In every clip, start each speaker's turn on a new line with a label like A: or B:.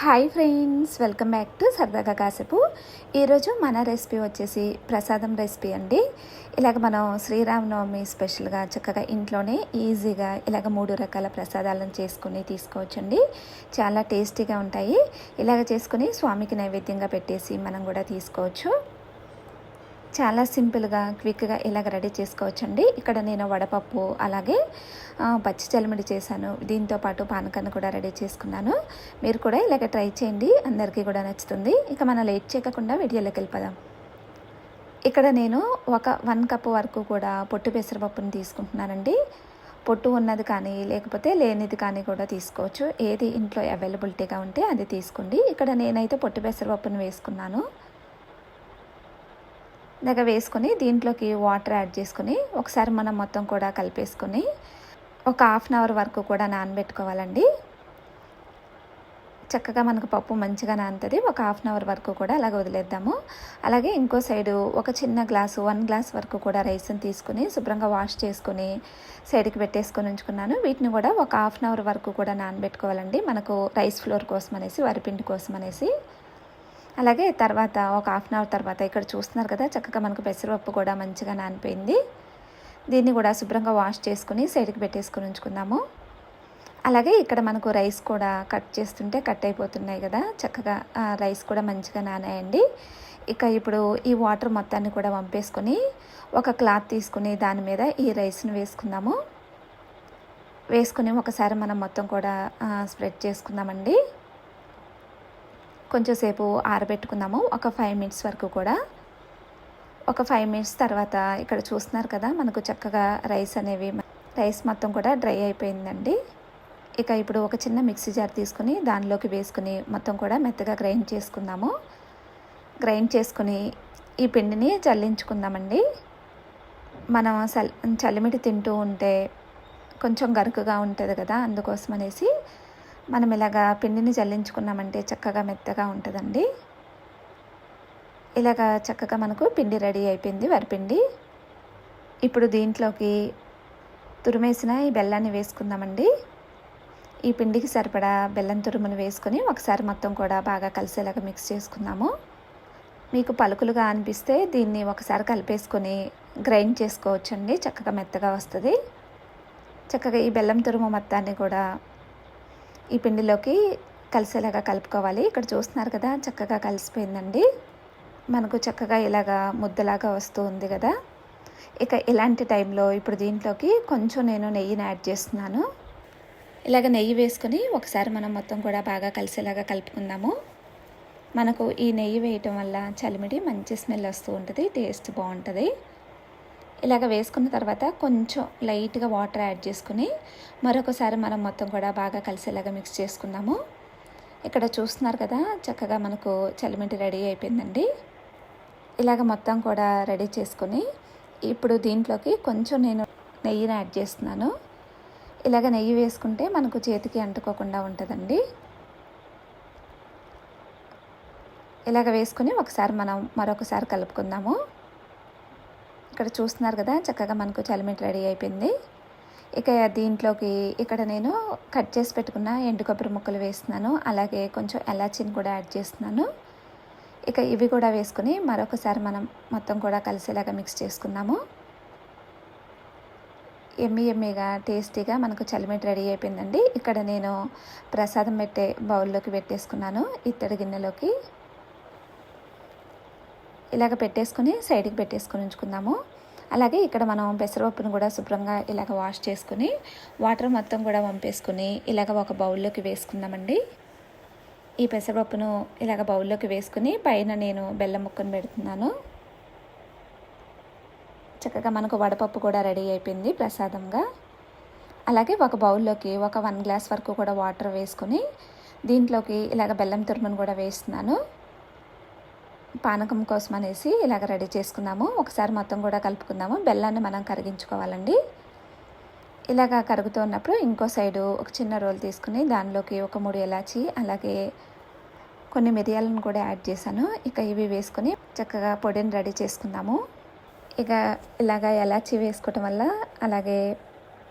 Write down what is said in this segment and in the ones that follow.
A: Hi friends welcome back to సరదాగా కాసేపు ఈరోజు మన రెసిపీ వచ్చేసి ప్రసాదం రెసిపీ అండి. ఇలాగ మనం శ్రీరామనవమి స్పెషల్గా చక్కగా ఇంట్లోనే ఈజీగా ఇలాగ మూడు రకాల ప్రసాదాలను చేసుకుని తీసుకోవచ్చండి. చాలా టేస్టీగా ఉంటాయి. ఇలాగ చేసుకుని స్వామికి నైవేద్యంగా పెట్టేసి మనం కూడా తీసుకోవచ్చు. చాలా సింపుల్గా క్విక్గా ఇలాగ రెడీ చేసుకోవచ్చండి. ఇక్కడ నేను వడపప్పు అలాగే పచ్చి చలిమిడి చేశాను. దీంతో పాటు పానకాన్ని కూడా రెడీ చేసుకున్నాను. మీరు కూడా ఇలాగ ట్రై చేయండి. అందరికీ కూడా నచ్చుతుంది. ఇక మనం లేట్ చేయకుండా వీడియోలోకి వెళ్ళిపోదాం. ఇక్కడ నేను ఒక వన్ కప్ వరకు కూడా పొట్టు పెసరపప్పుని తీసుకుంటున్నానండి. పొట్టు ఉన్నది కానీ లేకపోతే లేనిది కానీ కూడా తీసుకోవచ్చు. ఏది ఇంట్లో అవైలబిలిటీగా ఉంటే అది తీసుకోండి. ఇక్కడ నేనైతే పొట్టు పెసరపప్పును వేసుకున్నాను. దగ్గర వేసుకొని దీంట్లోకి వాటర్ యాడ్ చేసుకొని ఒకసారి మనం మొత్తం కూడా కలిపేసుకొని ఒక హాఫ్ అన్ అవర్ వరకు కూడా నానబెట్టుకోవాలండి. చక్కగా మనకు పప్పు మంచిగా నానుతుంది. ఒక హాఫ్ అన్ అవర్ వరకు కూడా అలాగ వదిలేద్దాము. అలాగే ఇంకో సైడు ఒక చిన్న గ్లాసు వన్ గ్లాస్ వరకు కూడా రైస్ని తీసుకుని శుభ్రంగా వాష్ చేసుకొని సైడ్కి పెట్టేసుకొని ఉంచుకున్నాను. వీటిని కూడా ఒక హాఫ్ అన్ అవర్ వరకు కూడా నానబెట్టుకోవాలండి. మనకు రైస్ ఫ్లోర్ కోసం అనేసి వరిపిండి కోసం అనేసి అలాగే తర్వాత ఒక హాఫ్ అన్ అవర్ తర్వాత ఇక్కడ చూస్తున్నారు కదా చక్కగా మనకు పెసరపప్పు కూడా మంచిగా నానిపోయింది. దీన్ని కూడా శుభ్రంగా వాష్ చేసుకుని సైడ్కి పెట్టేసుకుని ఉంచుకుందాము. అలాగే ఇక్కడ మనకు రైస్ కూడా కట్ చేస్తుంటే కట్ అయిపోతున్నాయి కదా చక్కగా రైస్ కూడా మంచిగా నానాయండి. ఇక ఇప్పుడు ఈ వాటర్ మొత్తాన్ని కూడా వంపేసుకొని ఒక క్లాత్ తీసుకుని దాని మీద ఈ రైస్ను వేసుకుందాము. వేసుకుని ఒకసారి మనం మొత్తం కూడా స్ప్రెడ్ చేసుకుందామండి. కొంచెం సేపు ఆరబెట్టుకుందాము. ఒక ఫైవ్ మినిట్స్ వరకు కూడా. ఒక ఫైవ్ మినిట్స్ తర్వాత ఇక్కడ చూస్తున్నారు కదా మనకు చక్కగా రైస్ అనేవి రైస్ మొత్తం కూడా డ్రై అయిపోయిందండి. ఇక ఇప్పుడు ఒక చిన్న మిక్సీ జార్ తీసుకుని దానిలోకి వేసుకుని మొత్తం కూడా మెత్తగా గ్రైండ్ చేసుకుందాము. గ్రైండ్ చేసుకుని ఈ పిండిని చల్లించుకుందామండి. మనం చల్ చల్లిమిడి తింటూ ఉంటే కొంచెం గరుకుగా ఉంటుంది కదా అందుకోసం అనేసి మనం ఇలాగా పిండిని జల్లించుకున్నామంటే చక్కగా మెత్తగా ఉంటుందండి. ఇలాగా చక్కగా మనకు పిండి రెడీ అయిపోయింది వరిపిండి. ఇప్పుడు దీంట్లోకి తురిమేసిన ఈ బెల్లాన్ని వేసుకుందామండి. ఈ పిండికి సరిపడా బెల్లం తురుమును వేసుకొని ఒకసారి మొత్తం కూడా బాగా కలిసేలాగా మిక్స్ చేసుకుందాము. మీకు పలుకులుగా అనిపిస్తే దీన్ని ఒకసారి కలిపేసుకొని గ్రైండ్ చేసుకోవచ్చండి చక్కగా మెత్తగా వస్తుంది. చక్కగా ఈ బెల్లం తురుము మొత్తాన్ని కూడా ఈ పిండిలోకి కలిసేలాగా కలుపుకోవాలి. ఇక్కడ చూస్తున్నారు కదా చక్కగా కలిసిపోయిందండి. మనకు చక్కగా ఇలాగా ముద్దలాగా వస్తూ ఉంది కదా. ఇక ఇలాంటి టైంలో ఇప్పుడు దీంట్లోకి కొంచెం నేను నెయ్యిని యాడ్ చేస్తున్నాను. ఇలాగ నెయ్యి వేసుకొని ఒకసారి మనం మొత్తం కూడా బాగా కలిసేలాగా కలుపుకుందాము. మనకు ఈ నెయ్యి వేయటం వల్ల చలిమిడి మంచి స్మెల్ వస్తూ ఉంటుంది టేస్ట్ బాగుంటుంది. ఇలాగ వేసుకున్న తర్వాత కొంచెం లైట్గా వాటర్ యాడ్ చేసుకుని మరొకసారి మనం మొత్తం కూడా బాగా కలిసేలాగా మిక్స్ చేసుకున్నాము ఇక్కడ చూస్తున్నారు కదా చక్కగా మనకు చలిమింటి రెడీ అయిపోయిందండి. ఇలాగ మొత్తం కూడా రెడీ చేసుకొని ఇప్పుడు దీంట్లోకి కొంచెం నేను నెయ్యిని యాడ్ చేస్తున్నాను. ఇలాగ నెయ్యి వేసుకుంటే మనకు చేతికి అంటుకోకుండా ఉంటుందండి. ఇలాగ వేసుకొని ఒకసారి మనం మరొకసారి కలుపుకుందాము. ఇక్కడ చూస్తున్నారు కదా చక్కగా మనకు చలిమిట్ రెడీ అయిపోయింది. ఇక దీంట్లోకి ఇక్కడ నేను కట్ చేసి పెట్టుకున్న ఎండు కొబ్బరి ముక్కలు వేస్తున్నాను. అలాగే కొంచెం ఎలాచీని కూడా యాడ్ చేస్తున్నాను. ఇక ఇవి కూడా వేసుకుని మరొకసారి మనం మొత్తం కూడా కలిసేలాగా మిక్స్ చేసుకున్నాము ఎమ్మి ఎమ్మిగా టేస్టీగా మనకు చలిమిటి రెడీ అయిపోయిందండి. ఇక్కడ నేను ప్రసాదం పెట్టే బౌల్లోకి పెట్టేసుకున్నాను ఇత్తడి గిన్నెలోకి. ఇలాగ పెట్టేసుకుని సైడ్కి పెట్టేసుకుని ఉంచుకుందాము. అలాగే ఇక్కడ మనం పెసరపప్పును కూడా శుభ్రంగా ఇలాగ వాష్ చేసుకుని వాటర్ మొత్తం కూడా వంపేసుకుని ఇలాగ ఒక బౌల్లోకి వేసుకుందామండి. ఈ పెసరపప్పును ఇలాగ బౌల్లోకి వేసుకుని పైన నేను బెల్లం ముక్కను పెడుతున్నాను. చక్కగా మనకు వడపప్పు కూడా రెడీ అయిపోయింది ప్రసాదంగా. అలాగే ఒక బౌల్లోకి ఒక వన్ గ్లాస్ వరకు కూడా వాటర్ వేసుకుని దీంట్లోకి ఇలాగ బెల్లం తురుమును కూడా వేస్తున్నాను. పానకం కోసం అనేసి ఇలాగ రెడీ చేసుకుందాము ఒకసారి మొత్తం కూడా కలుపుకుందాము. బెల్లాన్ని మనం కరిగించుకోవాలండి. ఇలాగ కరుగుతూ ఉన్నప్పుడు ఇంకో సైడు ఒక చిన్న రోల్ తీసుకుని దానిలోకి ఒక మూడు ఎలాచి అలాగే కొన్ని మిరియాలను కూడా యాడ్ చేశాను. ఇక ఇవి వేసుకొని చక్కగా పొడిని రెడీ చేసుకుందాము. ఇక ఇలాగ ఎలాచి వేసుకోవటం వల్ల అలాగే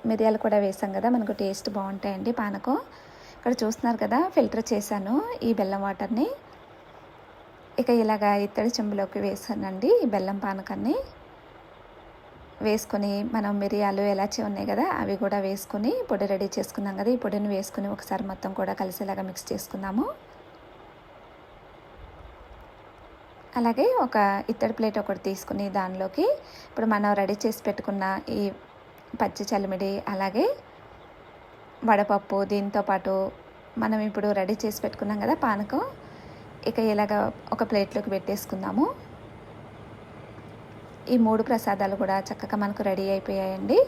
A: మిరియాలు కూడా వేసాం కదా మనకు టేస్ట్ బాగుంటాయండి పానకం. ఇక్కడ చూస్తున్నారు కదా ఫిల్టర్ చేశాను ఈ బెల్లం వాటర్ని. ఇక ఇలాగ ఇత్తడి చెంబులోకి వేసానండి. ఈ బెల్లం పానకాన్ని వేసుకొని మనం మిరియాలు ఎలాచి ఉన్నాయి కదా అవి కూడా వేసుకొని పొడి రెడీ చేసుకున్నాం కదా ఈ పొడిని వేసుకొని ఒకసారి మొత్తం కూడా కలిసేలాగా మిక్స్ చేసుకుందాము. అలాగే ఒక ఇత్తడి ప్లేట్ ఒకటి తీసుకుని దానిలోకి ఇప్పుడు మనం రెడీ చేసి పెట్టుకున్న ఈ పచ్చి చలిమిడి అలాగే వడపప్పు దీంతో పాటు మనం ఇప్పుడు రెడీ చేసి పెట్టుకున్నాం కదా పానకం ఇక ఇలాగ ఒక ప్లేట్లోకి పెట్టేసుకుందాము. ఈ మూడు ప్రసాదాలు కూడా చక్కగా మనకు రెడీ అయిపోయాయండి.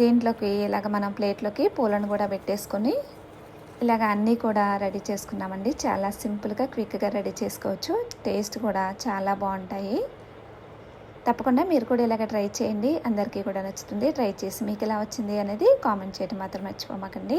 A: దీంట్లోకి ఇలాగ మనం ప్లేట్లోకి పూలను కూడా పెట్టేసుకొని ఇలాగ అన్నీ కూడా రెడీ చేసుకున్నామండి. చాలా సింపుల్గా క్విక్గా రెడీ చేసుకోవచ్చు. టేస్ట్ కూడా చాలా బాగుంటాయి. తప్పకుండా మీరు కూడా ఇలాగ ట్రై చేయండి. అందరికీ కూడా నచ్చుతుంది. ట్రై చేసి మీకు ఎలా వచ్చింది అనేది కామెంట్ చేయడం మాత్రం మర్చిపోమాకండి.